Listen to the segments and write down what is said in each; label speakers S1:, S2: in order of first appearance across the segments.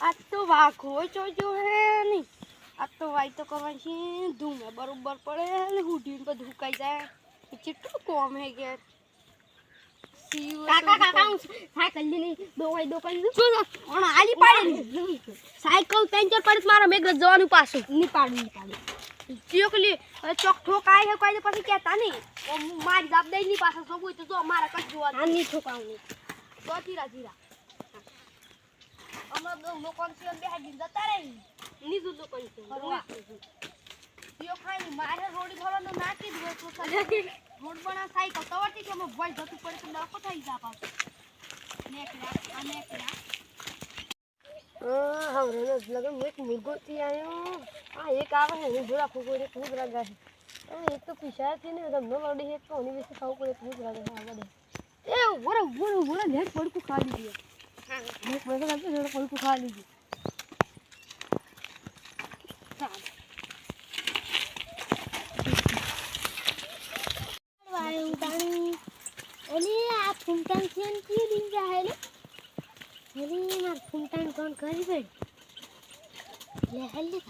S1: આ તો વાઘો જોજો હે નહીં. આ તો વાય તો કરવાની છે ધૂમે બરોબર પડે ને હુડીને બધું હુકાઈ જાય. કેટલું કોમ હે કે
S2: કાકા કાકા હું સાયકલ લઈને દોવાઈ દો કરી
S1: શું ઓણ આલી પાડી. સાયકલ પેન્ચર પડી મારા મેઘ જવાનું પાછું.
S2: ની પાડું ની પાડું.
S1: ચોકલી ચોક ઠોકાય હે કોઈ પછી કહેતા નહીં. મારી જાપ દઈ ની પાછળ સબુય તો જો મારા કઈ
S2: જોવાનું. ની ઠોકાવું નહીં.
S1: તો ધીરા ધીરા લોકો છે બે હાડી જતા રહી.
S2: તો કરી છે.
S1: ફરવા. યો ખાઈ મારે રોડી ભરવાનો નાખી દો તો રોડ બના સાયકલ તવરતી કે અમે ભોય જતું પડે તો ડખો થઈ જા પાછું. નેકડા આ નેકડા
S2: હવે લગન એક મુર્ગોથી આવ્યો આ એક આવે છે જોડા ફૂગો એક ખૂબ રાગા છે. એક તો પીસાતી ને તમને લડી એક તો એની વિશે ખાવું પડે ખૂબ છે આગળ
S1: એ ઓરે ઓરે ઓરે નેક પડકું ખાલી દે
S2: એક બધો લાગે જોડે પલકું ખા લીધી ફૂમટાન છે ને કી દિન જાહેલે ઓલી માર ફૂમટાન કોણ કરી બેડ લે હલ્લી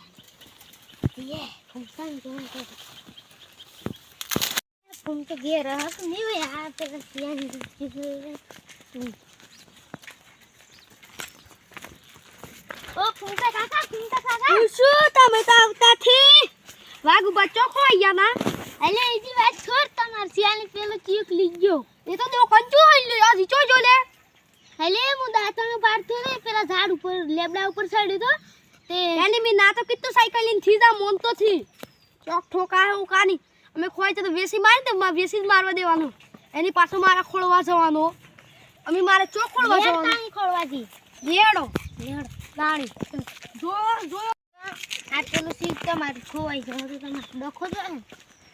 S2: યે ફૂમટાન કોણ કરી ફૂમ તો ઘેર રહા તો નહીં હોય આ પેલા સિયાન કીધું ઓ ફૂમટા કાકા ફૂમટા કાકા
S1: શું તમે તો આવતાથી? વાઘ બચ્ચો ના
S2: અલે એજી વાત છોડ તમાર સિયાની પેલો ચીક ગયો.
S1: એ તો તેઓ કંચું હોય લે આ જીચો જો લે.
S2: અલે હું દાંતણ પાડતો ને પેલા ઝાડ ઉપર લેબડા ઉપર ચડ્યો તો તે
S1: એની મી ના તો કિત્તો સાયકલ લઈને થી જા મોન તો થી. ચોક ઠોકા હું કાની. અમે ખોઈ તો વેસી મારી દે માં વેસી જ મારવા દેવાનું. એની પાછો મારા ખોળવા જવાનો. અમે મારે ચોક ખોળવા જવાનું.
S2: ખોળવાથી?
S1: લેડો
S2: લેડ
S1: લાણી જો જો.
S2: આ પેલું સીટ તમારું ખોવાઈ ગયો. તો તમારે ડખો જો ને.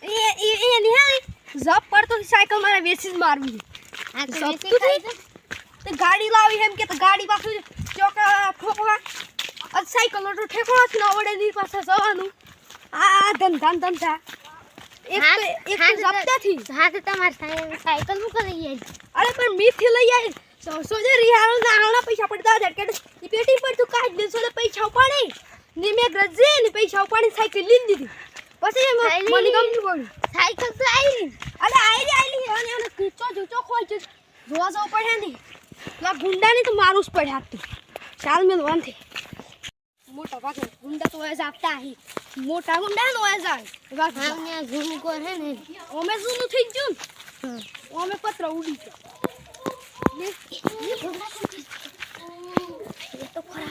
S1: એ એ એ ની જપ પડતો થી સાયકલ મારે વેસી જ મારવી.
S2: આ તો વેચી
S1: તો
S2: ખાઈ.
S1: તે ગાડી લાવી એમ કે તો ગાડી પાછું ચોકા ઠોકવા આ સાયકલ નો ઠેકો જ ન આવડે ની પાસે જવાનું. આ ધંધા ધન ધંધા. એક
S2: હા,
S1: તો એક તો જપ્તાથી
S2: હા તો તમારે સાયકલ મૂકો લઈ આવી
S1: અરે પણ મીઠી લઈ આવી સો જે રિહારો નાના પૈસા પડતા હતા. કે પેટી પર તું કાઢ દે સોલે પૈસા ઉપાડી. ને મેં ગ્રજે ને પૈસા ઉપાડી સાયકલ લીધી દીધી. પછી મને? ગમતું પડ્યું
S2: સાયકલ તો આવી
S1: અરે આઈલી આઈલી અને એને કીચો જૂચો ખોલ છે. જોવા જવું પડે નહીં. પેલા ગુંડાની તો મારું જ પડે આપતું ચાલ મેં વાંધી મોટા ભાગે ગુંડા તો એજ આપતા અહીં મોટા ગુંડા નો એજ જાય વાઘ
S2: હા ને આ ઝૂમ કો ને.
S1: ઓમે જૂનું થઈ ગયું ને? ઓમે પત્ર ઉડી ગયો
S2: એ તો ખરા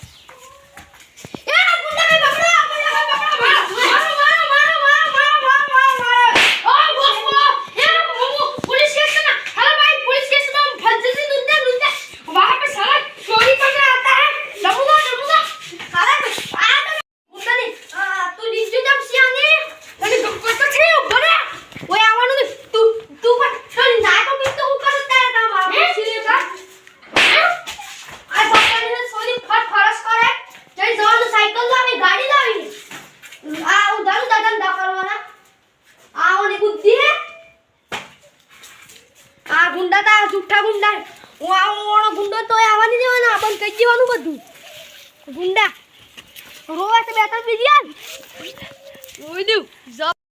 S1: સાયકલ લાવી ગાડી લાવી આ ઉધારું દાદા દા કરવાના આ ઓની બુદ્ધિ હે આ તા જુઠ્ઠા ગુંડા. હે. આવો ગુંડો તો આવવાની દેવાના. બંધ કહી દેવાનું બધું. ગુંડા, રોવા તો બે ત્રણ બીજી દઉં. જ.